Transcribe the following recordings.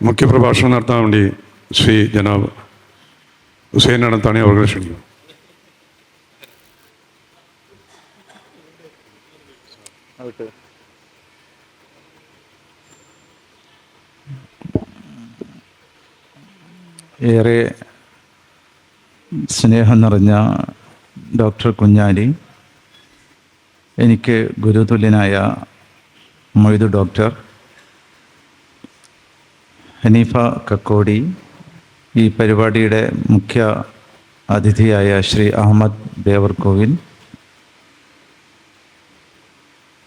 മുഖ്യപ്രഭാഷണം നടത്താൻ വേണ്ടി ശ്രീ ജനാബ് ഹുസൈൻ നടത്താണ് അവർ ക്ഷണിക്കും ഏറെ സ്നേഹം നിറഞ്ഞ ഡോക്ടർ കുഞ്ഞാലി എനിക്ക് ഗുരുതുല്യനായ മൊയ്തു ഡോക്ടർ ഹനീഫ കക്കോടി ഈ പരിപാടിയുടെ മുഖ്യ അതിഥിയായ ശ്രീ അഹമ്മദ് ദേവർകോവിൽ.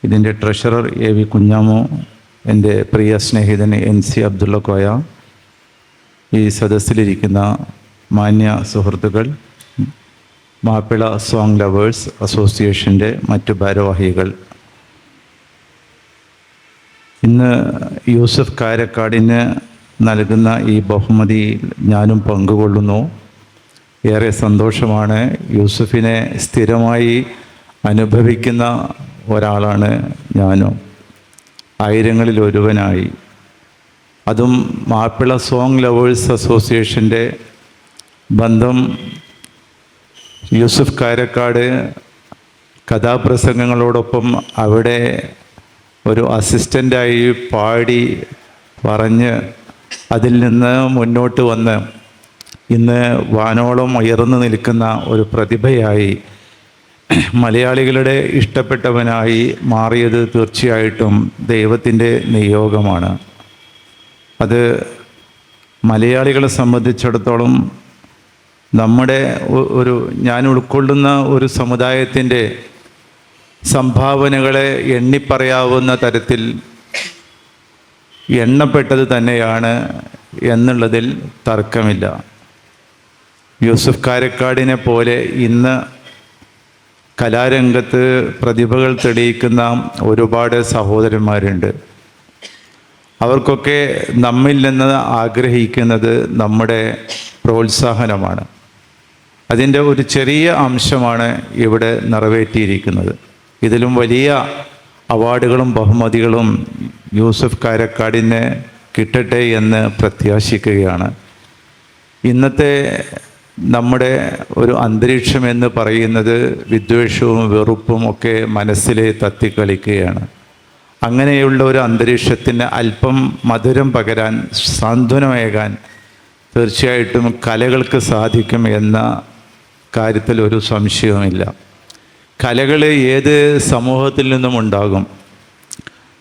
ഇതിന്റെ ട്രഷറർ എ വി കുഞ്ഞാമോ എന്റെ പ്രിയ സ്നേഹിതൻ എൻ സി അബ്ദുള്ള കോയ ഈ സദസ്സിലിരിക്കുന്ന മാന്യ സുഹൃത്തുക്കൾ മാപ്പിള സോങ് ലവേഴ്സ് അസോസിയേഷന്റെ മറ്റു ഭാരവാഹികൾ. ഇന്ന് യൂസഫ് കാരക്കാടിന് നൽകുന്ന ഈ ബഹുമതി ഞാനും പങ്കുകൊള്ളുന്നു. ഏറെ സന്തോഷമാണ്. യൂസഫിനെ സ്ഥിരമായി അനുഭവിക്കുന്ന ഒരാളാണ് ഞാനും. ആയിരങ്ങളിൽ ഒരുവനായി. അതും മാപ്പിള സോങ് ലവേഴ്സ് അസോസിയേഷന്റെ ബന്ധം യൂസുഫ് കാരക്കാട് കഥാപ്രസംഗങ്ങളോടൊപ്പം അവിടെ ഒരു അസിസ്റ്റന്റായി പാടി പറഞ്ഞ് അതിൽ നിന്ന് മുന്നോട്ട് വന്ന് ഇന്ന് വാനോളം ഉയർന്നു നിൽക്കുന്ന ഒരു പ്രതിഭയായി മലയാളികളുടെ ഇഷ്ടപ്പെട്ടവനായി മാറിയത് തീർച്ചയായിട്ടും ദൈവത്തിന്റെ നിയോഗമാണ്. അത് മലയാളികളെ സംബന്ധിച്ചിടത്തോളം നമ്മുടെ ഒരു ഞാൻ ഉൾക്കൊള്ളുന്ന ഒരു സമുദായത്തിന്റെ സംഭാവനകളെ എണ്ണിപ്പറയാവുന്ന തരത്തിൽ എണ്ണപ്പെട്ടത് തന്നെയാണ് എന്നുള്ളതിൽ തർക്കമില്ല. യൂസുഫ് കാരക്കാടിനെ പോലെ ഇന്ന് കലാരംഗത്ത് പ്രതിഭകൾ തെളിയിക്കുന്ന ഒരുപാട് സഹോദരന്മാരുണ്ട്. അവർക്കൊക്കെ നമ്മിൽ നിന്ന് ആഗ്രഹിക്കുന്നത് നമ്മുടെ പ്രോത്സാഹനമാണ്. അതിന്റെ ഒരു ചെറിയ അംശമാണ് ഇവിടെ നിറവേറ്റിയിരിക്കുന്നത്. ഇതിലും വലിയ അവാർഡുകളും ബഹുമതികളും യൂസഫ് കാരക്കാടിന് കിട്ടട്ടെ എന്ന് പ്രത്യാശിക്കുകയാണ്. ഇന്നത്തെ നമ്മുടെ ഒരു അന്തരീക്ഷം എന്ന് പറയുന്നത് വിദ്വേഷവും വെറുപ്പും ഒക്കെ മനസ്സിലെ തത്തിക്കളിക്കുകയാണ്. അങ്ങനെയുള്ള ഒരു അന്തരീക്ഷത്തിന് അല്പം മധുരം പകരാൻ സാന്ത്വനമേകാൻ തീർച്ചയായിട്ടും കലകൾക്ക് സാധിക്കും എന്ന കാര്യത്തിൽ ഒരു സംശയവുമില്ല. കലകൾ ഏത് സമൂഹത്തിൽ നിന്നും ഉണ്ടാകും?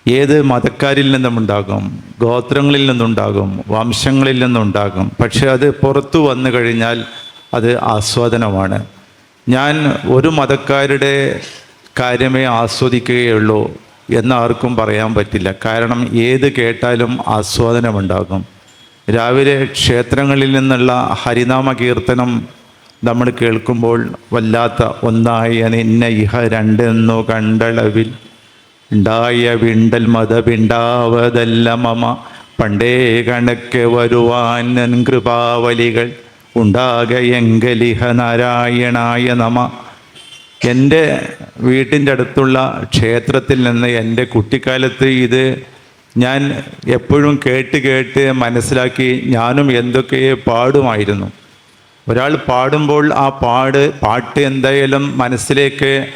ഏത് മതക്കാരിൽ നിന്നുമുണ്ടാകും ഗോത്രങ്ങളിൽ നിന്നുണ്ടാകും? വംശങ്ങളിൽ നിന്നുണ്ടാകും? പക്ഷെ അത് പുറത്തു വന്നു കഴിഞ്ഞാൽ അത് ആസ്വാദനമാണ്. ഞാൻ ഒരു മതക്കാരുടെ കാര്യമേ ആസ്വദിക്കുകയുള്ളൂ എന്നാർക്കും പറയാൻ പറ്റില്ല. കാരണം ഏത് കേട്ടാലും ആസ്വാദനമുണ്ടാകും. രാവിലെ ക്ഷേത്രങ്ങളിൽ നിന്നുള്ള ഹരിനാമ കീർത്തനം നമ്മൾ കേൾക്കുമ്പോൾ വല്ലാത്ത ഒന്നായ നിന്ന ഇഹ രണ്ടെന്നു കണ്ടളവിൽ. ഉണ്ടായ വിണ്ടൽ മതപിണ്ടാവതല്ല മമ. പണ്ടേ കണക്ക് വരുവാൻ നൻ കൃപാവലികൾ ഉണ്ടാകയെങ്കലിഹ നാരായണായ നമ. എന്റെ വീട്ടിന്റെ അടുത്തുള്ള ക്ഷേത്രത്തിൽ നിന്ന് എന്റെ കുട്ടിക്കാലത്ത് ഇത് ഞാൻ എപ്പോഴും കേട്ട് കേട്ട് മനസ്സിലാക്കി ഞാനും എന്തൊക്കെ പാടുമായിരുന്നു. ഒരാൾ പാടുമ്പോൾ ആ പാട് പാട്ട് എന്തായാലും മനസ്സിലേക്ക്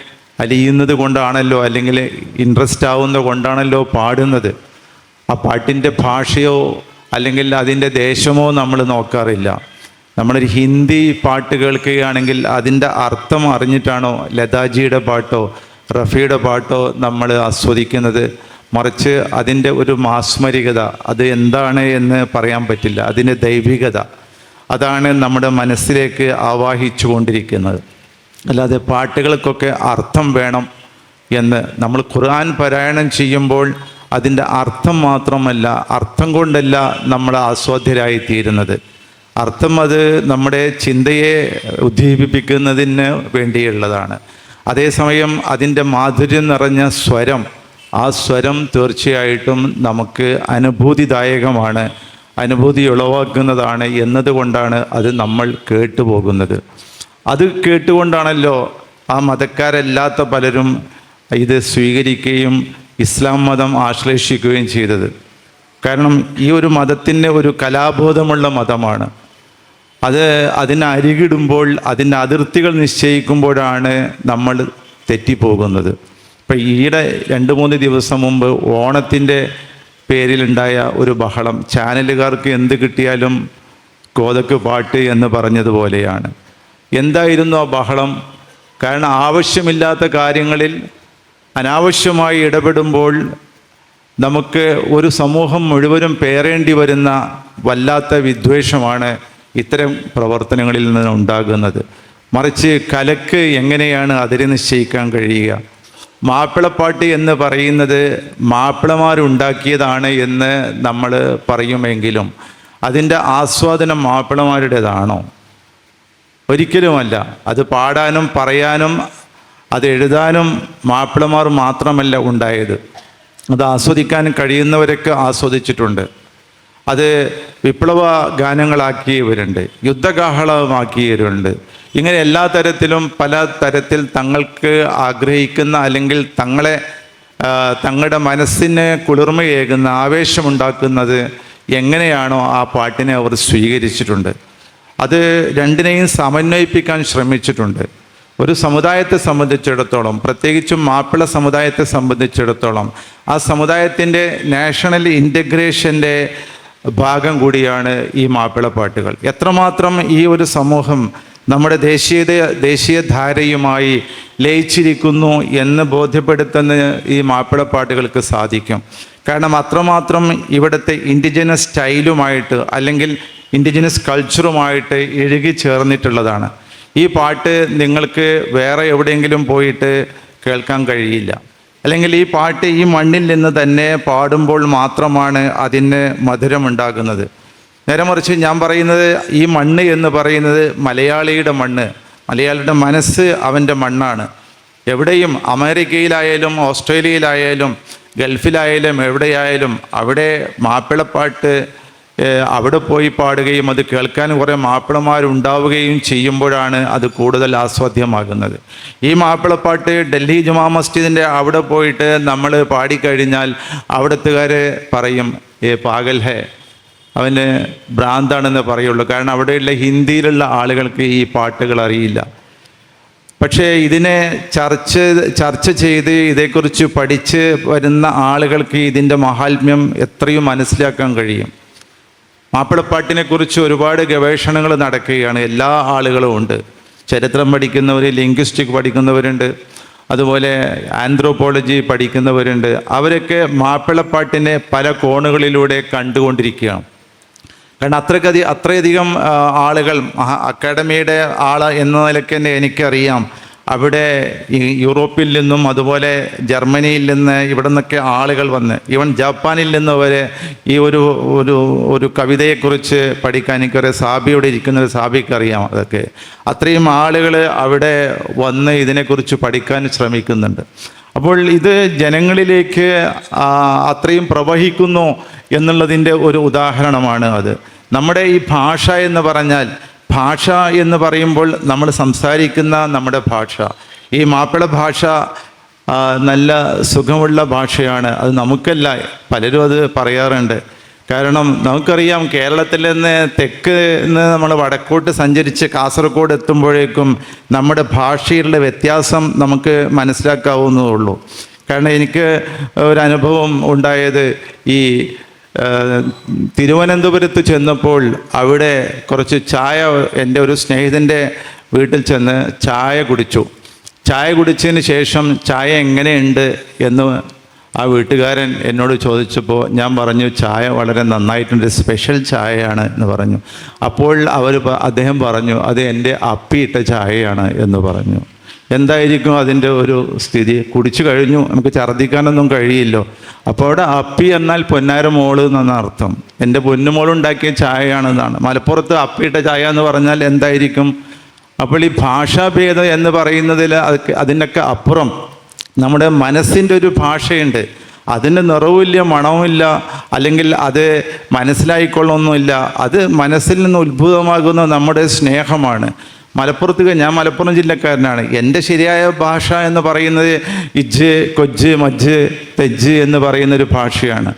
അലിയുന്നത് കൊണ്ടാണല്ലോ അല്ലെങ്കിൽ ഇൻട്രസ്റ്റ് ആവുന്നത് കൊണ്ടാണല്ലോ പാടുന്നത്. ആ പാട്ടിന്റെ ഭാഷയോ അല്ലെങ്കിൽ അതിന്റെ ദേശമോ നമ്മൾ നോക്കാറില്ല. നമ്മളൊരു ഹിന്ദി പാട്ട് കേൾക്കുകയാണെങ്കിൽ അതിന്റെ അർത്ഥം അറിഞ്ഞിട്ടാണോ ലതാജിയുടെ പാട്ടോ റഫിയുടെ പാട്ടോ നമ്മൾ ആസ്വദിക്കുന്നത്? മറിച്ച് അതിന്റെ ഒരു മാസ്മരികത അത് എന്താണ് എന്ന് പറയാൻ പറ്റില്ല. അതിന്റെ ദൈവികത. അതാണ് നമ്മുടെ മനസ്സിലേക്ക് ആവാഹിച്ചു കൊണ്ടിരിക്കുന്നത് അല്ലാതെ പാട്ടുകൾക്കൊക്കെ അർത്ഥം വേണം എന്ന് നമ്മൾ ഖുർആൻ പാരായണം ചെയ്യുമ്പോൾ അതിന്റെ അർത്ഥം മാത്രമല്ല അർത്ഥം കൊണ്ടല്ല നമ്മൾ ആസ്വാദ്യരായി തീരുന്നത് അർത്ഥം അത് നമ്മുടെ ചിന്തയെ ഉദ്ദീപിപ്പിക്കുന്നതിന് വേണ്ടിയുള്ളതാണ്. അതേസമയം അതിന്റെ മാധുര്യം നിറഞ്ഞ സ്വരം ആ സ്വരം തീർച്ചയായിട്ടും നമുക്ക് അനുഭൂതിദായകമാണ് അനുഭൂതി ഉളവാക്കുന്നതാണ് എന്നതുകൊണ്ടാണ് അത് നമ്മൾ കേട്ടുപോകുന്നത്. അത് കേട്ടുകൊണ്ടാണല്ലോ ആ മതക്കാരല്ലാത്ത പലരും ഇത് സ്വീകരിക്കുകയും ഇസ്ലാം മതം ആശ്ലേഷിക്കുകയും ചെയ്തത്. കാരണം ഈ ഒരു മതത്തിന്റെ ഒരു കലാബോധമുള്ള മതമാണ്. അത് അതിനെ അരികിടുമ്പോൾ അതിന്റെ അതിർത്തികൾ നിശ്ചയിക്കുമ്പോഴാണ് നമ്മൾ തെറ്റിപ്പോകുന്നത്. ഇപ്പം ഈയിടെ രണ്ട് മൂന്ന് ദിവസം മുമ്പ് ഓണത്തിന്റെ പേരിലുണ്ടായ ഒരു ബഹളം. ചാനലുകാർക്ക് എന്ത് കിട്ടിയാലും കോതക്ക് പാട്ട് എന്ന് പറഞ്ഞതുപോലെയാണ്. എന്തായിരുന്നു ആ ബഹളം? കാരണം ആവശ്യമില്ലാത്ത കാര്യങ്ങളിൽ അനാവശ്യമായി ഇടപെടുമ്പോൾ നമുക്ക് ഒരു സമൂഹം മുഴുവനും പേറേണ്ടി വരുന്ന വല്ലാത്ത വിദ്വേഷമാണ് ഇത്തരം പ്രവർത്തനങ്ങളിൽ നിന്ന് ഉണ്ടാകുന്നത്. മറിച്ച് കലക്ക് എങ്ങനെയാണ് അതിരെ നിശ്ചയിക്കാൻ കഴിയുക? മാപ്പിളപ്പാട്ട് എന്ന് പറയുന്നത് മാപ്പിളമാരുണ്ടാക്കിയതാണ് എന്ന് നമ്മൾ പറയുമെങ്കിലും അതിന്റെ ആസ്വാദനം മാപ്പിളമാരുടേതാണോ? ഒരിക്കലുമല്ല. അത് പാടാനും പറയാനും അത് എഴുതാനും മാപ്പിളമാർ മാത്രമല്ല ഉണ്ടായത്. അത് ആസ്വദിക്കാൻ കഴിയുന്നവരൊക്കെ ആസ്വദിച്ചിട്ടുണ്ട്. അത് വിപ്ലവ ഗാനങ്ങളാക്കിയവരുണ്ട് യുദ്ധകാഹളമാക്കിയവരുണ്ട് ഇങ്ങനെ എല്ലാ തരത്തിലും പല തരത്തിൽ തങ്ങൾക്ക് ആഗ്രഹിക്കുന്ന അല്ലെങ്കിൽ തങ്ങളെ തങ്ങളുടെ മനസ്സിന് കുളിർമയേകുന്ന ആവേശമുണ്ടാക്കുന്നത് എങ്ങനെയാണോ ആ പാട്ടിനെ അവർ സ്വീകരിച്ചിട്ടുണ്ട്. അത് രണ്ടിനെയും സമന്വയിപ്പിക്കാൻ ശ്രമിച്ചിട്ടുണ്ട്. ഒരു സമുദായത്തെ സംബന്ധിച്ചിടത്തോളം പ്രത്യേകിച്ചും മാപ്പിള സമുദായത്തെ സംബന്ധിച്ചിടത്തോളം ആ സമുദായത്തിന്റെ നാഷണൽ ഇന്റഗ്രേഷന്റെ ഭാഗം കൂടിയാണ് ഈ മാപ്പിളപ്പാട്ടുകൾ എത്രമാത്രം ഈ ഒരു സമൂഹം നമ്മുടെ ദേശീയത ദേശീയധാരയുമായി ലയിച്ചിരിക്കുന്നു എന്ന് ബോധ്യപ്പെടുത്തുന്ന ഈ മാപ്പിളപ്പാട്ടുകൾക്ക് സാധിക്കും. കാരണം അത്രമാത്രം ഇവിടുത്തെ ഇൻഡിജിനസ് സ്റ്റൈലുമായിട്ട് അല്ലെങ്കിൽ ഇൻഡിജിനസ് കൾച്ചറുമായിട്ട് ഇഴുകി ചേർന്നിട്ടുള്ളതാണ്. ഈ പാട്ട് നിങ്ങൾക്ക് വേറെ എവിടെയെങ്കിലും പോയിട്ട് കേൾക്കാൻ കഴിയില്ല. അല്ലെങ്കിൽ ഈ പാട്ട് ഈ മണ്ണിൽ നിന്ന് തന്നെ പാടുമ്പോൾ മാത്രമാണ് അതിന് മധുരമുണ്ടാകുന്നത്. നേരെ മറിച്ച് ഞാൻ പറയുന്നത് ഈ മണ്ണ് എന്ന് പറയുന്നത് മലയാളിയുടെ മണ്ണ്. മലയാളിയുടെ മനസ്സ് അവന്റെ മണ്ണാണ്. എവിടെയും അമേരിക്കയിലായാലും ഓസ്ട്രേലിയയിലായാലും ഗൾഫിലായാലും എവിടെയായാലും അവിടെ മാപ്പിളപ്പാട്ട് അവിടെ പോയി പാടുകയും അത് കേൾക്കാൻ കുറേ മാപ്പിളമാരുണ്ടാവുകയും ചെയ്യുമ്പോഴാണ് അത് കൂടുതൽ ആസ്വാദ്യമാകുന്നത്. ഈ മാപ്പിളപ്പാട്ട് ഡൽഹി ജുമാ മസ്ജിദിന്റെ അവിടെ പോയിട്ട് നമ്മൾ പാടിക്കഴിഞ്ഞാൽ അവിടത്തുകാർ പറയും ഏ പാഗൽ ഹേ അവന് ഭ്രാന്താണെന്ന് പറയുള്ളൂ. കാരണം അവിടെയുള്ള ഹിന്ദിയിലുള്ള ആളുകൾക്ക് ഈ പാട്ടുകൾ അറിയില്ല. പക്ഷേ ഇതിനെ ചർച്ച ചർച്ച ചെയ്ത് ഇതേക്കുറിച്ച് പഠിച്ച് വരുന്ന ആളുകൾക്ക് ഇതിന്റെ മഹാത്മ്യം എത്രയും മനസ്സിലാക്കാൻ കഴിയും. മാപ്പിളപ്പാട്ടിനെ കുറിച്ച് ഒരുപാട് ഗവേഷണങ്ങൾ നടക്കുകയാണ്. എല്ലാ ആളുകളും ഉണ്ട്. ചരിത്രം പഠിക്കുന്നവർ ലിംഗ്വിസ്റ്റിക് പഠിക്കുന്നവരുണ്ട്. അതുപോലെ ആന്ത്രോപോളജി പഠിക്കുന്നവരുണ്ട്. അവരൊക്കെ മാപ്പിളപ്പാട്ടിനെ പല കോണുകളിലൂടെ കണ്ടുകൊണ്ടിരിക്കുകയാണ്. കാരണം അത്രക്കധി അത്രയധികം ആളുകൾ അക്കാഡമിയുടെ ആൾ എന്ന നിലയ്ക്ക് തന്നെ എനിക്കറിയാം. അവിടെ യൂറോപ്പിൽ നിന്നും അതുപോലെ ജർമ്മനിയിൽ നിന്ന് ഇവിടെ നിന്നൊക്കെ ആളുകൾ വന്ന് ഈവൻ ജപ്പാനിൽ നിന്ന് വരെ ഈ ഒരു ഒരു ഒരു കവിതയെക്കുറിച്ച് പഠിക്കാൻ എനിക്കൊരു സാബിയോടെ ഇരിക്കുന്ന ഒരു സാബിക്ക് അറിയാം അതൊക്കെ. അത്രയും ആളുകൾ അവിടെ വന്ന് ഇതിനെക്കുറിച്ച് പഠിക്കാൻ ശ്രമിക്കുന്നുണ്ട്. അപ്പോൾ ഇത് ജനങ്ങളിലേക്ക് അത്രയും പ്രവഹിക്കുന്നു എന്നുള്ളതിന്റെ ഒരു ഉദാഹരണമാണ് അത്. നമ്മുടെ ഈ ഭാഷ എന്ന് പറഞ്ഞാൽ ഭാഷ എന്ന് പറയുമ്പോൾ നമ്മൾ സംസാരിക്കുന്ന നമ്മുടെ ഭാഷ. ഈ മാപ്പിള ഭാഷ നല്ല സുഖമുള്ള ഭാഷയാണ്. അത് നമുക്കല്ല പലരും അത് പറയാറുണ്ട്. കാരണം നമുക്കറിയാം കേരളത്തിൽ നിന്ന് തെക്ക് നിന്ന് നമ്മൾ വടക്കോട്ട് സഞ്ചരിച്ച് കാസർഗോഡ് എത്തുമ്പോഴേക്കും നമ്മുടെ ഭാഷയിലുള്ള വ്യത്യാസം നമുക്ക് മനസ്സിലാക്കാവുന്നതുള്ളൂ കാരണം എനിക്ക് ഒരനുഭവം ഉണ്ടായത് ഈ തിരുവനന്തപുരത്ത് ചെന്നപ്പോൾ അവിടെ കുറച്ച് ചായ എന്റെ ഒരു സ്നേഹിതന്റെ വീട്ടിൽ ചെന്ന് ചായ കുടിച്ചു. ചായ കുടിച്ചതിന് ശേഷം ചായ എങ്ങനെയുണ്ട് എന്ന് ആ വീട്ടുകാരൻ എന്നോട് ചോദിച്ചപ്പോൾ ഞാൻ പറഞ്ഞു ചായ വളരെ നന്നായിട്ടുണ്ട് സ്പെഷ്യൽ ചായയാണ് എന്ന് പറഞ്ഞു. അപ്പോൾ അവർ അദ്ദേഹം പറഞ്ഞു അത് എന്റെ അപ്പിയിട്ട ചായയാണ് എന്ന് പറഞ്ഞു. എന്തായിരിക്കും അതിന്റെ ഒരു സ്ഥിതി? കുടിച്ചു കഴിഞ്ഞു. നമുക്ക് ഛർദ്ദിക്കാനൊന്നും കഴിയില്ലോ. അപ്പോൾ അവിടെ അപ്പി എന്നാൽ പൊന്നാര മോൾ എന്നാണ് അർത്ഥം. എന്റെ പൊന്നുമോളുണ്ടാക്കിയ ചായയാണെന്നാണ് മലപ്പുറത്ത് അപ്പിയിട്ട ചായ എന്ന് പറഞ്ഞാൽ എന്തായിരിക്കും? അപ്പോൾ ഈ ഭാഷാഭേദം എന്ന് പറയുന്നതിൽ അതിനൊക്കെ അപ്പുറം. നമ്മുടെ മനസ്സിന്റെ ഒരു ഭാഷയുണ്ട്. അതിന് നിറവുമില്ല മണവുമില്ല അല്ലെങ്കിൽ അത് മനസ്സിലായിക്കൊള്ളൊന്നുമില്ല അത് മനസ്സിൽ നിന്ന് ഉത്ഭുതമാകുന്ന നമ്മുടെ സ്നേഹമാണ്. മലപ്പുറത്ത് ഞാൻ മലപ്പുറം ജില്ലക്കാരനാണ്. എന്റെ ശരിയായ ഭാഷ എന്ന് പറയുന്നത് ഇജ്ജ് കൊജ്ജ് മജ്ജ് തെജ്ജ് എന്ന് പറയുന്നൊരു ഭാഷയാണ്.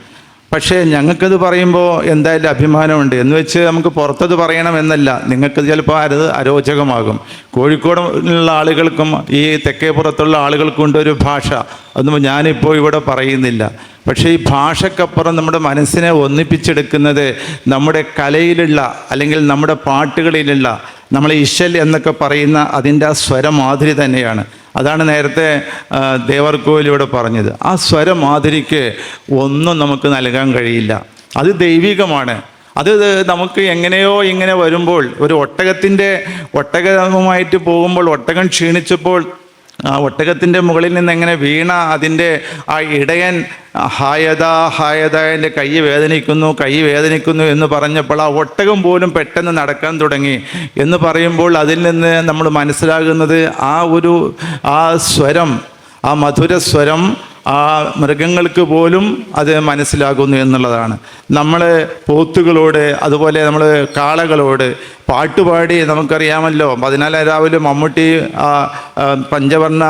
പക്ഷേ ഞങ്ങൾക്കത് പറയുമ്പോൾ എന്തായാലും അഭിമാനമുണ്ട്. എന്ന് വെച്ച് നമുക്ക് പുറത്തത് പറയണമെന്നല്ല നിങ്ങൾക്ക് ചിലപ്പോൾ അത് അരോചകമാകും. കോഴിക്കോടുള്ള ആളുകൾക്കും ഈ തെക്കേ പുറത്തുള്ള ആളുകൾക്കും ഉണ്ട് ഒരു ഭാഷ. അതൊന്നും ഞാനിപ്പോൾ ഇവിടെ പറയുന്നില്ല. പക്ഷേ ഈ ഭാഷക്കപ്പുറം നമ്മുടെ മനസ്സിനെ ഒന്നിപ്പിച്ചെടുക്കുന്നത് നമ്മുടെ കലയിലുള്ള അല്ലെങ്കിൽ നമ്മുടെ പാട്ടുകളിലുള്ള നമ്മൾ ഇശൽ എന്നൊക്കെ പറയുന്ന അതിന്റെ ആ സ്വരമാതിരി തന്നെയാണ്. അതാണ് നേരത്തെ ആ, ഇവിടെ പറഞ്ഞത്. ആ സ്വരമാതിരിക്ക് ഒന്നും നമുക്ക് നൽകാൻ കഴിയില്ല. അത് ദൈവികമാണ്. അത് നമുക്ക് എങ്ങനെയോ ഇങ്ങനെ വരുമ്പോൾ ഒരു ഒട്ടകത്തിന്റെ ഒട്ടകമായിട്ട് പോകുമ്പോൾ ഒട്ടകം ക്ഷീണിച്ചപ്പോൾ ആ ഒട്ടകത്തിന്റെ മുകളിൽ നിന്ന് എങ്ങനെ വീണ അതിന്റെ ആ ഇടയൻ ഹായത ഹായത എന്റെ കൈ വേദനിക്കുന്നു കൈ വേദനിക്കുന്നു എന്ന് പറഞ്ഞപ്പോൾ ആ ഒട്ടകം പോലും പെട്ടെന്ന് നടക്കാൻ തുടങ്ങി. എന്ന് പറയുമ്പോൾ അതിൽ നിന്ന് നമ്മൾ മനസ്സിലാകുന്നത് ആ ഒരു ആ സ്വരം ആ മധുര സ്വരം ആ മൃഗങ്ങൾക്ക് പോലും അത് മനസ്സിലാകുന്നു എന്നുള്ളതാണ്. നമ്മൾ പോത്തുകളോട് അതുപോലെ നമ്മൾ കാളകളോട് പാട്ടുപാടി നമുക്കറിയാമല്ലോ. പതിനാലാം രാവിലെ മമ്മൂട്ടി പഞ്ചവർണ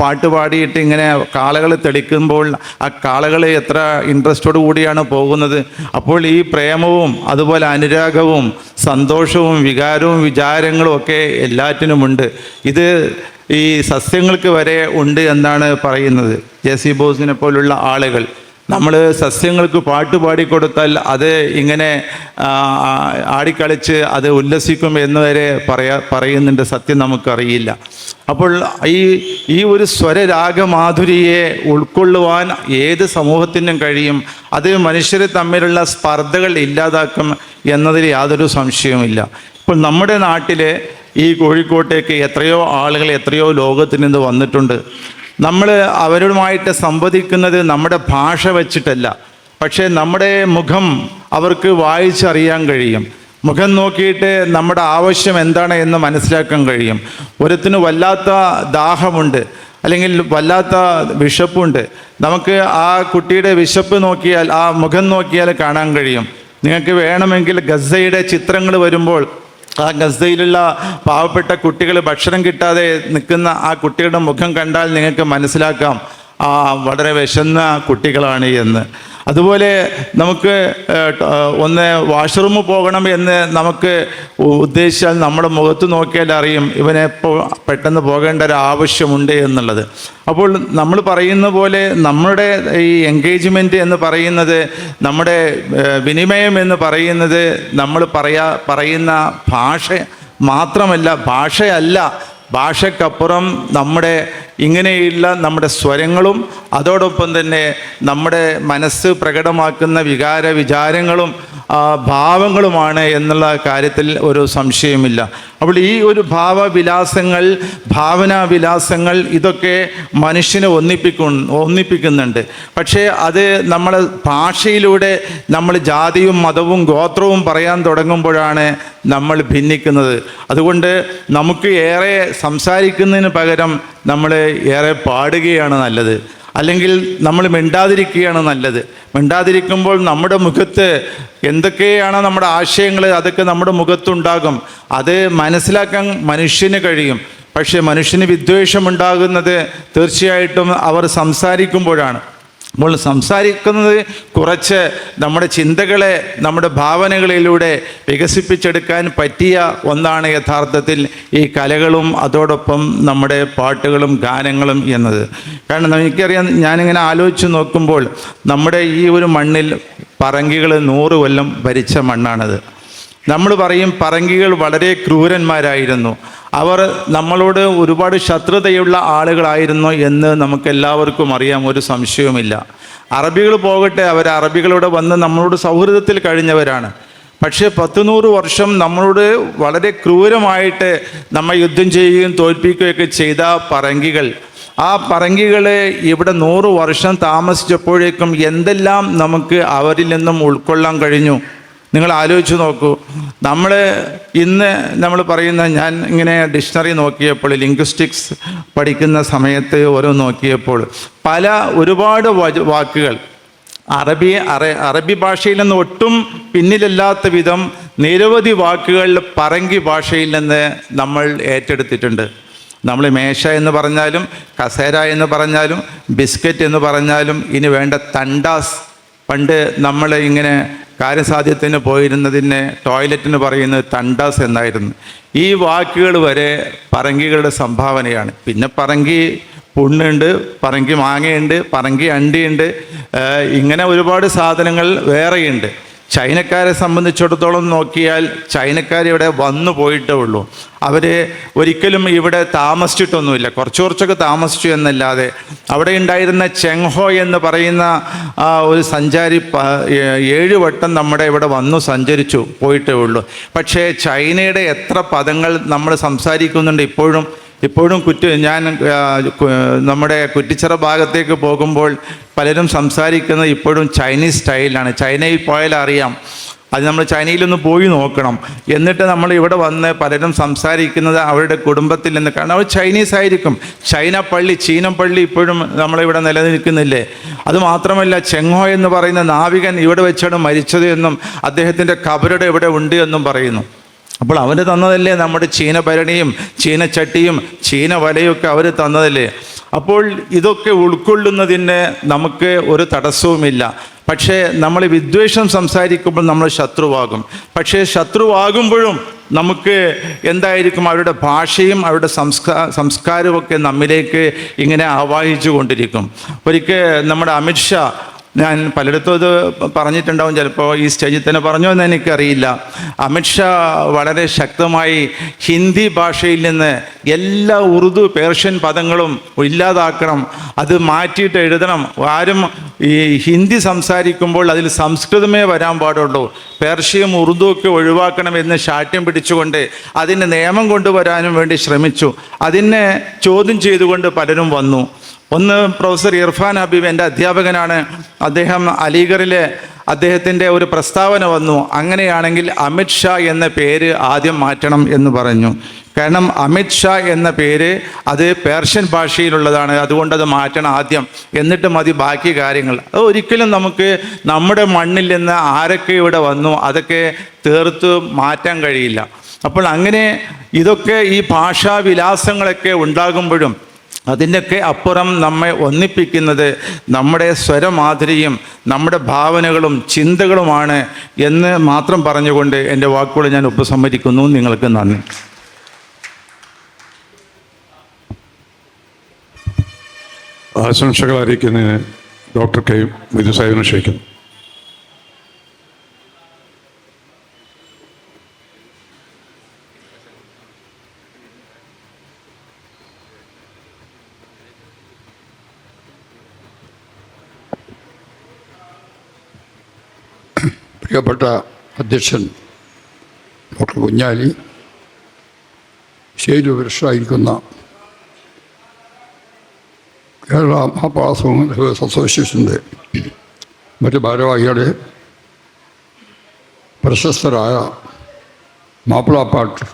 പാട്ടുപാടിയിട്ട് പാട്ട് പാടിയിട്ട് ഇങ്ങനെ കാളകൾ തെളിക്കുമ്പോൾ ആ കാളകൾ എത്ര ഇൻട്രസ്റ്റോട് കൂടിയാണ് പോകുന്നത്. അപ്പോൾ ഈ പ്രേമവും അതുപോലെ അനുരാഗവും സന്തോഷവും വികാരവും വിചാരങ്ങളും ഒക്കെ എല്ലാറ്റിനുമുണ്ട്. ഇത് ഈ സസ്യങ്ങൾക്ക് വരെ ഉണ്ട് എന്നാണ് പറയുന്നത്. ജെ സി ബോസിനെ പോലുള്ള ആളുകൾ. നമ്മൾ സസ്യങ്ങൾക്ക് പാട്ട് പാടിക്കൊടുത്താൽ അത് ഇങ്ങനെ ആടിക്കളിച്ച് അത് ഉല്ലസിക്കും എന്ന് വരെ പറയാ പറയുന്നുണ്ട്. സത്യം നമുക്കറിയില്ല. അപ്പോൾ ഈ ഈ ഒരു സ്വരരാഗമാധുരിയെ ഉൾക്കൊള്ളുവാൻ ഏത് സമൂഹത്തിനും കഴിയും? അത് മനുഷ്യർ തമ്മിലുള്ള സ്പർദ്ധകൾ ഇല്ലാതാക്കും എന്നതിൽ യാതൊരു സംശയവുമില്ല. ഇപ്പോൾ നമ്മുടെ നാട്ടിൽ ഈ കോഴിക്കോട്ടേക്ക് എത്രയോ ആളുകൾ എത്രയോ ലോകത്തിൽ നിന്ന് വന്നിട്ടുണ്ട്. നമ്മൾ അവരുമായിട്ട് സംവദിക്കുന്നത് നമ്മുടെ ഭാഷ വച്ചിട്ടല്ല. പക്ഷേ നമ്മുടെ മുഖം അവർക്ക് വായിച്ചറിയാൻ കഴിയും. മുഖം നോക്കിയിട്ട് നമ്മുടെ ആവശ്യം എന്താണ് എന്ന് മനസ്സിലാക്കാൻ കഴിയും. ഒരുത്തിന് വല്ലാത്ത ദാഹമുണ്ട് അല്ലെങ്കിൽ വല്ലാത്ത വിശപ്പുണ്ട്. നമുക്ക് ആ കുട്ടിയുടെ വിശപ്പ് നോക്കിയാൽ ആ മുഖം നോക്കിയാൽ കാണാൻ കഴിയും. നിങ്ങൾക്ക് വേണമെങ്കിൽ ഗസയുടെ ചിത്രങ്ങൾ വരുമ്പോൾ ആ ഗസയിലുള്ള പാവപ്പെട്ട കുട്ടികൾ ഭക്ഷണം കിട്ടാതെ നിൽക്കുന്ന ആ കുട്ടികളുടെ മുഖം കണ്ടാൽ നിങ്ങൾക്ക് മനസ്സിലാക്കാം. ആ വളരെ വിശന്ന കുട്ടികളാണ് എന്ന് അതുപോലെ നമുക്ക് ഒന്ന് വാഷ്റൂമിൽ പോകണം എന്ന് നമുക്ക് ഉദ്ദേശിച്ചാൽ നമ്മുടെ മുഖത്ത് നോക്കിയാൽ അറിയും ഇവനെ പെട്ടെന്ന് പോകേണ്ട ഒരു ആവശ്യമുണ്ട് എന്നുള്ളത്. അപ്പോൾ നമ്മൾ പറയുന്ന പോലെ നമ്മുടെ ഈ എൻഗേജ്മെന്റ് എന്ന് പറയുന്നത് നമ്മുടെ വിനിമയം എന്ന് പറയുന്നത് നമ്മൾ പറയാ പറയുന്ന ഭാഷ മാത്രമല്ല ഭാഷയല്ല. ഭാഷക്കപ്പുറം നമ്മുടെ ഇങ്ങനെയുള്ള നമ്മുടെ സ്വരങ്ങളും അതോടൊപ്പം തന്നെ നമ്മുടെ മനസ്സ് പ്രകടമാക്കുന്ന വികാര വിചാരങ്ങളും ഭാവങ്ങളുമാണ് എന്നുള്ള കാര്യത്തിൽ ഒരു സംശയമില്ല. അപ്പോൾ ഈ ഒരു ഭാവവിലാസങ്ങൾ ഭാവനാവിലാസങ്ങൾ ഇതൊക്കെ മനുഷ്യനെ ഒന്നിപ്പിക്കു ഒന്നിപ്പിക്കുന്നുണ്ട്. പക്ഷേ അത് നമ്മൾ ഭാഷയിലൂടെ നമ്മൾ ജാതിയും മതവും ഗോത്രവും പറയാൻ തുടങ്ങുമ്പോഴാണ് നമ്മൾ ഭിന്നിക്കുന്നത്. അതുകൊണ്ട് നമുക്ക് ഏറെ സംസാരിക്കുന്നതിന് പകരം നമ്മൾ ഏറെ പാടുകയാണ് നല്ലത്. അല്ലെങ്കിൽ നമ്മൾ മിണ്ടാതിരിക്കുകയാണ് നല്ലത്. മിണ്ടാതിരിക്കുമ്പോൾ നമ്മുടെ മുഖത്ത് എന്തൊക്കെയാണ് നമ്മുടെ ആശയങ്ങൾ അതൊക്കെ നമ്മുടെ മുഖത്തുണ്ടാകും. അത് മനസ്സിലാക്കാൻ മനുഷ്യന് കഴിയും. പക്ഷേ മനുഷ്യന് വിദ്വേഷമുണ്ടാകുന്നത് തീർച്ചയായിട്ടും അവർ സംസാരിക്കുമ്പോഴാണ്. അപ്പോൾ സംസാരിക്കുന്നത് കുറച്ച് നമ്മുടെ ചിന്തകളെ നമ്മുടെ ഭാവനകളിലൂടെ വികസിപ്പിച്ചെടുക്കാൻ പറ്റിയ ഒന്നാണ് യഥാർത്ഥത്തിൽ ഈ കലകളും അതോടൊപ്പം നമ്മുടെ പാട്ടുകളും ഗാനങ്ങളും എന്നത്. കാരണം എനിക്കറിയാം ഞാനിങ്ങനെ ആലോചിച്ച് നോക്കുമ്പോൾ നമ്മുടെ ഈ ഒരു മണ്ണിൽ പറങ്കികൾ നൂറ് കൊല്ലം ഭരിച്ച മണ്ണാണത്. നമ്മൾ പറയും പറങ്കികൾ വളരെ ക്രൂരന്മാരായിരുന്നു. അവർ നമ്മളോട് ഒരുപാട് ശത്രുതയുള്ള ആളുകളായിരുന്നു എന്ന് നമുക്ക് എല്ലാവർക്കും അറിയാം ഒരു സംശയവുമില്ല. അറബികൾ പോകട്ടെ അവർ അറബികളോട് വന്ന് നമ്മളോട് സൗഹൃദത്തിൽ കഴിഞ്ഞവരാണ്. പക്ഷേ പത്ത് നൂറ് വർഷം നമ്മളോട് വളരെ ക്രൂരമായിട്ട് നമ്മെ യുദ്ധം ചെയ്യുകയും തോൽപ്പിക്കുകയൊക്കെ ചെയ്ത പറങ്കികൾ. ആ പറങ്കികൾ ഇവിടെ നൂറ് വർഷം താമസിച്ചപ്പോഴേക്കും എന്തെല്ലാം നമുക്ക് അവരിൽ നിന്നും ഉൾക്കൊള്ളാൻ കഴിഞ്ഞു? നിങ്ങൾ ആലോചിച്ച് നോക്കൂ. നമ്മൾ ഇന്ന് നമ്മൾ പറയുന്ന ഞാൻ ഇങ്ങനെ ഡിക്ഷണറി നോക്കിയപ്പോൾ ലിംഗ്വിസ്റ്റിക്സ് പഠിക്കുന്ന സമയത്ത് ഓരോ നോക്കിയപ്പോൾ പല ഒരുപാട് വാക്കുകൾ. അറബി അറ അറബി ഭാഷയിൽ നിന്ന് ഒട്ടും പിന്നിലല്ലാത്ത വിധം നിരവധി വാക്കുകൾ പറങ്കി ഭാഷയിൽ നിന്ന് നമ്മൾ ഏറ്റെടുത്തിട്ടുണ്ട്. നമ്മൾ മേശ എന്ന് പറഞ്ഞാലും കസേര എന്ന് പറഞ്ഞാലും ബിസ്ക്കറ്റ് എന്ന് പറഞ്ഞാലും ഇനി വേണ്ട തണ്ടാസ് പണ്ട് നമ്മൾ ഇങ്ങനെ കാര്യസാധ്യത്തിന് പോയിരുന്നതിന് ടോയ്ലറ്റിന് പറയുന്നത് തണ്ടാസ് എന്നായിരുന്നു. ഈ വാക്കുകൾ വരെ പറങ്കികളുടെ സംഭാവനയാണ്. പിന്നെ പറങ്കി പുണ്ണുണ്ട് പറങ്കി മാങ്ങയുണ്ട് പറങ്കി അണ്ടിയുണ്ട് ഇങ്ങനെ ഒരുപാട് സാധനങ്ങൾ വേറെയുണ്ട്. ചൈനക്കാരെ സംബന്ധിച്ചിടത്തോളം നോക്കിയാൽ ചൈനക്കാർ ഇവിടെ വന്നു പോയിട്ടേ ഉള്ളൂ. അവർ ഒരിക്കലും ഇവിടെ താമസിച്ചിട്ടൊന്നുമില്ല. കുറച്ച് കുറച്ചൊക്കെ താമസിച്ചു എന്നല്ലാതെ അവിടെ ഉണ്ടായിരുന്ന ചെങ്ഹോ എന്ന് പറയുന്ന ഒരു സഞ്ചാരി ഏഴ് വട്ടം നമ്മുടെ ഇവിടെ വന്നു സഞ്ചരിച്ചു പോയിട്ടേ ഉള്ളൂ. പക്ഷേ ചൈനയുടെ എത്ര പദങ്ങൾ നമ്മൾ സംസാരിക്കുന്നുണ്ട് ഇപ്പോഴും ഇപ്പോഴും കുറ്റ ഞാൻ നമ്മുടെ കുറ്റിച്ചിറ ഭാഗത്തേക്ക് പോകുമ്പോൾ പലരും സംസാരിക്കുന്നത് ഇപ്പോഴും ചൈനീസ് സ്റ്റൈലാണ് ചൈനയിൽ പോയാൽ അറിയാം. അത് നമ്മൾ ചൈനയിലൊന്ന് പോയി നോക്കണം. എന്നിട്ട് നമ്മൾ ഇവിടെ വന്ന് പലരും സംസാരിക്കുന്നത് അവരുടെ കുടുംബത്തിൽ നിന്ന് കാരണം അവർ ചൈനീസ് ആയിരിക്കും. ചൈന പള്ളി ചീന പള്ളി ഇപ്പോഴും നമ്മളിവിടെ നിലനിൽക്കുന്നില്ലേ? അതുമാത്രമല്ല ചെങ്ങോ എന്ന് പറയുന്ന നാവികൻ ഇവിടെ വെച്ചാണ് മരിച്ചത് എന്നും അദ്ദേഹത്തിന്റെ കബരുടെ ഇവിടെ ഉണ്ട് എന്നും പറയുന്നു. അപ്പോൾ അവർ തന്നതല്ലേ നമ്മുടെ ചീന ഭരണിയും ചീനച്ചട്ടിയും ചീന വലയൊക്കെ അവർ തന്നതല്ലേ? അപ്പോൾ ഇതൊക്കെ ഉൾക്കൊള്ളുന്നതിന് നമുക്ക് ഒരു തടസ്സവുമില്ല. പക്ഷേ നമ്മൾ വിദ്വേഷം സംസാരിക്കുമ്പോൾ നമ്മൾ ശത്രുവാകും. പക്ഷേ ശത്രുവാകുമ്പോഴും നമുക്ക് എന്തായിരിക്കും അവരുടെ ഭാഷയും അവരുടെ സംസ്കാ സംസ്കാരവും ഒക്കെ നമ്മിലേക്ക് ഇങ്ങനെ ആവാഹിച്ചു കൊണ്ടിരിക്കും. ഒരിക്കൽ നമ്മുടെ അമിത്ഷാ ഞാൻ പലയിടത്തും ഇത് പറഞ്ഞിട്ടുണ്ടാവും. ചിലപ്പോൾ ഈ സ്റ്റേജിൽ തന്നെ പറഞ്ഞോ എന്ന് എനിക്കറിയില്ല. അമിത്ഷാ വളരെ ശക്തമായി ഹിന്ദി ഭാഷയിൽ നിന്ന് എല്ലാ ഉറുദു പേർഷ്യൻ പദങ്ങളും ഇല്ലാതാക്കണം. അത് മാറ്റിയിട്ട് എഴുതണം. ആരും ഈ ഹിന്ദി സംസാരിക്കുമ്പോൾ അതിൽ സംസ്കൃതമേ വരാൻ പാടുള്ളൂ. പേർഷ്യയും ഉറുദു ഒക്കെ ഒഴിവാക്കണം എന്ന് ശാഠ്യം പിടിച്ചുകൊണ്ട് അതിന് നിയമം കൊണ്ടുവരാനും വേണ്ടി ശ്രമിച്ചു. അതിനെ ചോദ്യം ചെയ്തുകൊണ്ട് പലരും വന്നു. ഒന്ന് പ്രൊഫസർ ഇർഫാൻ ഹബീബ് എന്റെ അധ്യാപകനാണ്. അദ്ദേഹം അലീഗറിലെ അദ്ദേഹത്തിന്റെ ഒരു പ്രസ്താവന വന്നു. അങ്ങനെയാണെങ്കിൽ അമിത് ഷാ എന്ന പേര് ആദ്യം മാറ്റണം എന്ന് പറഞ്ഞു. കാരണം അമിത് ഷാ എന്ന പേര് അത് പേർഷ്യൻ ഭാഷയിലുള്ളതാണ്. അതുകൊണ്ട് അത് മാറ്റണം ആദ്യം. എന്നിട്ട് മതി ബാക്കി കാര്യങ്ങൾ. അത് ഒരിക്കലും നമുക്ക് നമ്മുടെ മണ്ണിൽ നിന്ന് ആരൊക്കെ ഇവിടെ വന്നു അതൊക്കെ തീർത്ത് മാറ്റാൻ കഴിയില്ല. അപ്പോൾ അങ്ങനെ ഇതൊക്കെ ഈ ഭാഷാവിലാസങ്ങളൊക്കെ ഉണ്ടാകുമ്പോഴും അതിന്റെയൊക്കെ അപ്പുറം നമ്മെ ഒന്നിപ്പിക്കുന്നത് നമ്മുടെ സ്വരമാധുരിയും നമ്മുടെ ഭാവനകളും ചിന്തകളുമാണ് എന്ന് മാത്രം പറഞ്ഞുകൊണ്ട് എന്റെ വാക്കുകൾ ഞാൻ ഉപസംഹരിക്കുന്നു. നിങ്ങൾക്ക് നന്ദി. ആശംസകൾ അറിയിക്കുന്നതിന് ഡോക്ടർ കെ. സാഹിബിനെ ക്ഷണിക്കുന്നു. പ്രിയപ്പെട്ട അധ്യക്ഷൻ ഡോക്ടർ കുഞ്ഞാലി ശൈലവൃക്ഷായിരിക്കുന്ന കേരള മഹാപ്രാസവും അസോസിയേഷന്റെ മറ്റ് ഭാരവാഹികളെ പ്രശസ്തരായ മാപ്പിളാപ്പാട്ട്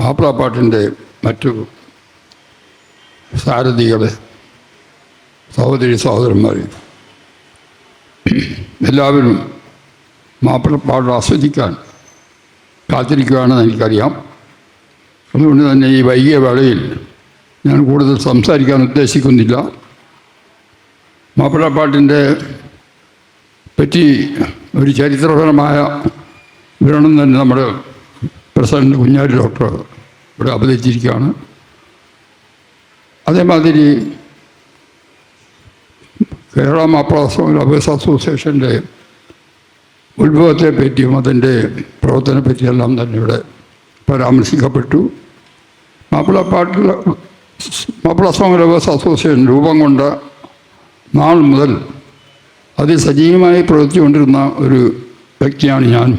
മാപ്പിളാപ്പാട്ടിന്റെ മറ്റു സാരഥികളെ സഹോദരി സഹോദരന്മാരെ എല്ലാവരും മാപ്പിളപ്പാട് ആസ്വദിക്കാൻ കാത്തിരിക്കുകയാണെന്ന് എനിക്കറിയാം. അതുകൊണ്ട് തന്നെ ഈ വൈകിയ വേളയിൽ ഞാൻ കൂടുതൽ സംസാരിക്കാൻ ഉദ്ദേശിക്കുന്നില്ല. മാപ്പിളപ്പാട്ടിന്റെ പറ്റി ഒരു ചരിത്രപരമായ വിവരണം തന്നെ നമ്മുടെ പ്രസിഡന്റ് കുഞ്ഞാലി ഡോക്ടർ ഇവിടെ അവതരിച്ചിരിക്കുകയാണ് അതേമാതിരി കേരള മാപ്പിള ലവേഴ്സ് അസോസിയേഷന്റെ ഉത്ഭവത്തെ പറ്റിയും അതിന്റെ പ്രവർത്തനത്തെ പറ്റിയെല്ലാം തന്നെ ഇവിടെ പരാമർശിക്കപ്പെട്ടു. മാപ്പിളപ്പാട്ടിൽ മാപ്പിള സോങ് ലവേഴ്സ് അസോസിയേഷൻ രൂപം കൊണ്ട നാൾ മുതൽ അതിസജീവമായി പ്രവർത്തിച്ചുകൊണ്ടിരുന്ന ഒരു വ്യക്തിയാണ് ഞാൻ.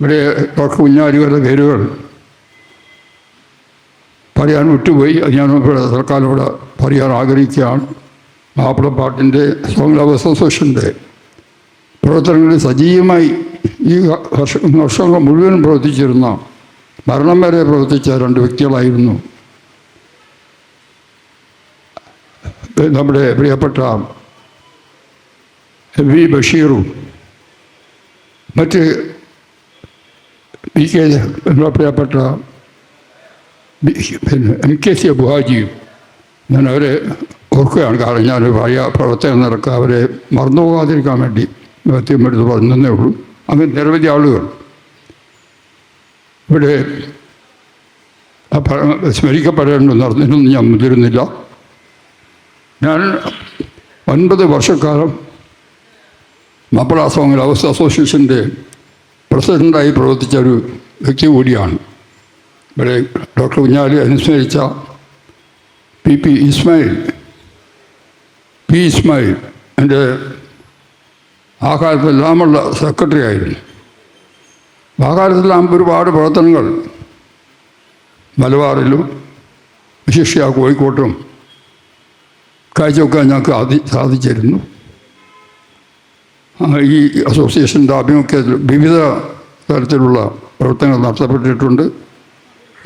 ഇവിടെ ഡോക്ടർ കുഞ്ഞാലികളുടെ പേരുകൾ പറയാൻ വിട്ടുപോയി. അത് ഞാൻ ഇവിടെ ഇവിടെ പറയാൻ ആഗ്രഹിക്കുകയാണ്. മാപ്പിളപ്പാട്ടിന്റെ സോങ് ലവ് അസോസിയേഷന്റെ പ്രവർത്തനങ്ങളിൽ സജീവമായി ഈ വർഷ വർഷങ്ങൾ മുഴുവൻ പ്രവർത്തിച്ചിരുന്ന മരണം വരെ പ്രവർത്തിച്ച രണ്ട് വ്യക്തികളായിരുന്നു. നമ്മുടെ പ്രിയപ്പെട്ട വി ബഷീറും മറ്റ് പി കെ പ്രിയപ്പെട്ട എം കെ സി അബുഹാജിയും ഞാൻ അവരെ ഓർക്കുകയാണ് കാരണം ഞാൻ ഭാര്യ പ്രവർത്തനം നടക്കുക. അവരെ മറന്നുപോകാതിരിക്കാൻ വേണ്ടി വ്യക്തിയും എടുത്ത് പറഞ്ഞതേ ഉള്ളൂ. അങ്ങനെ നിരവധി ആളുകൾ ഇവിടെ സ്മരിക്കപ്പെടേണ്ടെന്ന് പറഞ്ഞതിനൊന്നും ഞാൻ മുതിരുന്നില്ല. ഞാൻ ഒൻപത് വർഷക്കാലം മാപ്പിള സോങ് ലവേഴ്സ് അസോസിയേഷന്റെ പ്രസിഡന്റായി പ്രവർത്തിച്ച ഒരു വ്യക്തി കൂടിയാണ്. ഇവിടെ doctor Kunhali അനുസ്മരിച്ച P P Ismail P Ismail എന്റെ ആ കാലത്ത് എല്ലാമുള്ള സെക്രട്ടറി ആയിരുന്നു. ആ കാലത്തെല്ലാം ഒരുപാട് പ്രവർത്തനങ്ങൾ. മലബാറിലും വിശിഷ്യ കോഴിക്കോട്ടും കാഴ്ചവെക്കാൻ ഞങ്ങൾക്ക് ആദി സാധിച്ചിരുന്നു. ഈ അസോസിയേഷന്റെ ആഭിമുഖ്യത്തിൽ വിവിധ തരത്തിലുള്ള പ്രവർത്തനങ്ങൾ നടത്തപ്പെട്ടിട്ടുണ്ട്.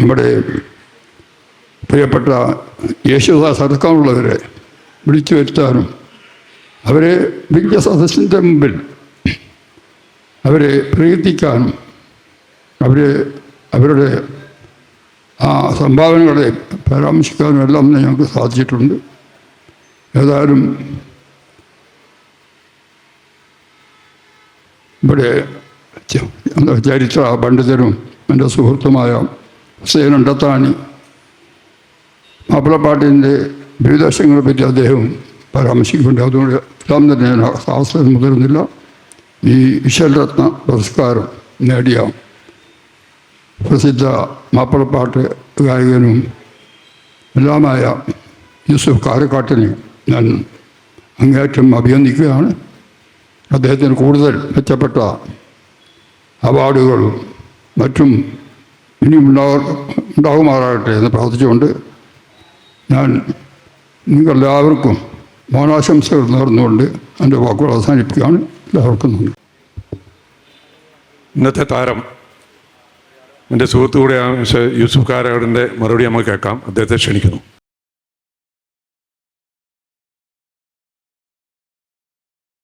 നമ്മുടെ പ്രിയപ്പെട്ട യേശുദാസ് അടക്കമുള്ളവരെ വിളിച്ചു വരുത്താനും അവരെ വിജ്ഞ സദസ്സിന്റെ മുമ്പിൽ അവരെ പ്രകീർത്തിക്കാനും അവരെ അവരുടെ ആ സംഭാവനകളെ പരാമർശിക്കാനും എല്ലാം ഞങ്ങൾക്ക് സാധിച്ചിട്ടുണ്ട്. ഏതായാലും ഇവിടെ ചരിത്ര പണ്ഡിതരും എന്റെ സുഹൃത്തുമായ ഹുസൈൻ ഉണ്ടത്താണി മാപ്പിളപ്പാട്ടിന്റെ വിവിധ പറ്റി അദ്ദേഹം പരാമർശിക്കുന്നുണ്ട്. അതുകൊണ്ട് എല്ലാം തന്നെ ആശ്രയം മുതിർന്നില്ല. ഈ വിശ്വരത്ന പുരസ്കാരം നേടിയ പ്രസിദ്ധ മാപ്പിളപ്പാട്ട് ഗായകനും എല്ലാമായ യൂസുഫ് കാരക്കാട്ടിനെ ഞാൻ അങ്ങേയറ്റം അഭിനന്ദിക്കുകയാണ്. അദ്ദേഹത്തിന് കൂടുതൽ മെച്ചപ്പെട്ട അവാർഡുകളും മറ്റും ഇനിയും ഉണ്ടാക ഉണ്ടാകുമാറാകട്ടെ എന്ന് പ്രാർത്ഥിച്ചുകൊണ്ട് ഞാൻ നിങ്ങൾക്കെല്ലാവർക്കും മോനാശംസകൾ നേർന്നുകൊണ്ട് എന്റെ വാക്കുകൾ അവസാനിപ്പിക്കുകയാണ്. എല്ലാവർക്കും നന്ദി. ഇന്നത്തെ താരം എന്റെ സുഹൃത്തു കൂടെയാണ് യൂസുഫ് കാരാടിന്റെ മറുപടി നമുക്ക് കേൾക്കാം. അദ്ദേഹത്തെ ക്ഷണിക്കുന്നു.